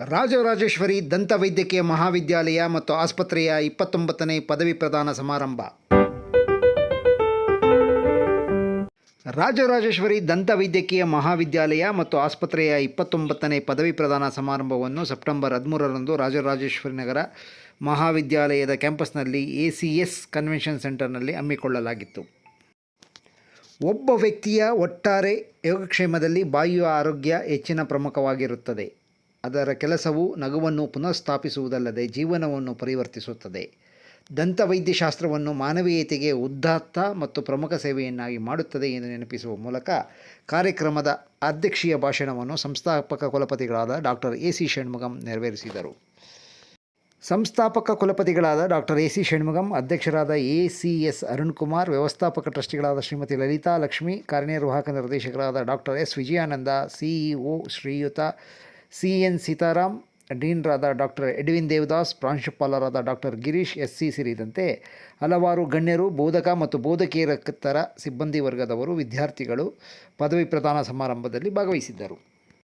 ರಾಜರಾಜೇಶ್ವರಿ ದಂತ ವೈದ್ಯಕೀಯ ಮಹಾವಿದ್ಯಾಲಯ ಮತ್ತು ಆಸ್ಪತ್ರೆಯ ಇಪ್ಪತ್ತೊಂಬತ್ತನೇ ಪದವಿ ಪ್ರದಾನ ಸಮಾರಂಭ. ರಾಜರಾಜೇಶ್ವರಿ ದಂತ ವೈದ್ಯಕೀಯ ಮಹಾವಿದ್ಯಾಲಯ ಮತ್ತು ಆಸ್ಪತ್ರೆಯ ಇಪ್ಪತ್ತೊಂಬತ್ತನೇ ಪದವಿ ಪ್ರದಾನ ಸಮಾರಂಭವನ್ನು ಸೆಪ್ಟೆಂಬರ್ ಹದಿಮೂರರಂದು ರಾಜರಾಜೇಶ್ವರಿ ನಗರ ಮಹಾವಿದ್ಯಾಲಯದ ಕ್ಯಾಂಪಸ್ನಲ್ಲಿ ಎ ಸಿ ಎಸ್ ಕನ್ವೆನ್ಷನ್ ಸೆಂಟರ್ನಲ್ಲಿ ಹಮ್ಮಿಕೊಳ್ಳಲಾಗಿತ್ತು. ಒಬ್ಬ ವ್ಯಕ್ತಿಯ ಒಟ್ಟಾರೆ ಯೋಗಕ್ಷೇಮದಲ್ಲಿ ಬಾಯಿಯ ಆರೋಗ್ಯ ಹೆಚ್ಚಿನ ಪ್ರಮುಖವಾಗಿರುತ್ತದೆ. ಅದರ ಕೆಲಸವು ನಗುವನ್ನು ಪುನಃಸ್ಥಾಪಿಸುವುದಲ್ಲದೆ ಜೀವನವನ್ನು ಪರಿವರ್ತಿಸುತ್ತದೆ. ದಂತವೈದ್ಯಶಾಸ್ತ್ರವನ್ನು ಮಾನವೀಯತೆಗೆ ಉದ್ದಾತ್ತ ಮತ್ತು ಪ್ರಮುಖ ಸೇವೆಯನ್ನಾಗಿ ಮಾಡುತ್ತದೆ ಎಂದು ನೆನಪಿಸುವ ಮೂಲಕ ಕಾರ್ಯಕ್ರಮದ ಅಧ್ಯಕ್ಷೀಯ ಭಾಷಣವನ್ನು ಸಂಸ್ಥಾಪಕ ಕುಲಪತಿಗಳಾದ ಡಾಕ್ಟರ್ ಎ ಸಿ ಷಣ್ಮುಗಂ ನೆರವೇರಿಸಿದರು. ಸಂಸ್ಥಾಪಕ ಕುಲಪತಿಗಳಾದ ಡಾಕ್ಟರ್ ಎ ಸಿ ಷಣ್ಮುಗಂ, ಅಧ್ಯಕ್ಷರಾದ ಎ ಸಿ ಎಸ್ ಅರುಣ್ಕುಮಾರ್, ವ್ಯವಸ್ಥಾಪಕ ಟ್ರಸ್ಟಿಗಳಾದ ಶ್ರೀಮತಿ ಲಲಿತಾ ಲಕ್ಷ್ಮಿ, ಕಾರ್ಯನಿರ್ವಾಹಕ ನಿರ್ದೇಶಕರಾದ doctor S. Vijayananda CEO Shriyuta C N Sitaram, ಡೀನ್ರಾದ doctor Edwin Devadas, ಪ್ರಾಂಶುಪಾಲರಾದ ಡಾಕ್ಟರ್ ಗಿರೀಶ್ ಎಸ್ ಸಿ ಸೇರಿದಂತೆ ಹಲವಾರು ಗಣ್ಯರು, ಬೋಧಕ ಮತ್ತು ಬೋಧಕೇತರ ಸಿಬ್ಬಂದಿ ವರ್ಗದವರು, ವಿದ್ಯಾರ್ಥಿಗಳು ಪದವಿ ಪ್ರದಾನ ಸಮಾರಂಭದಲ್ಲಿ ಭಾಗವಹಿಸಿದ್ದರು.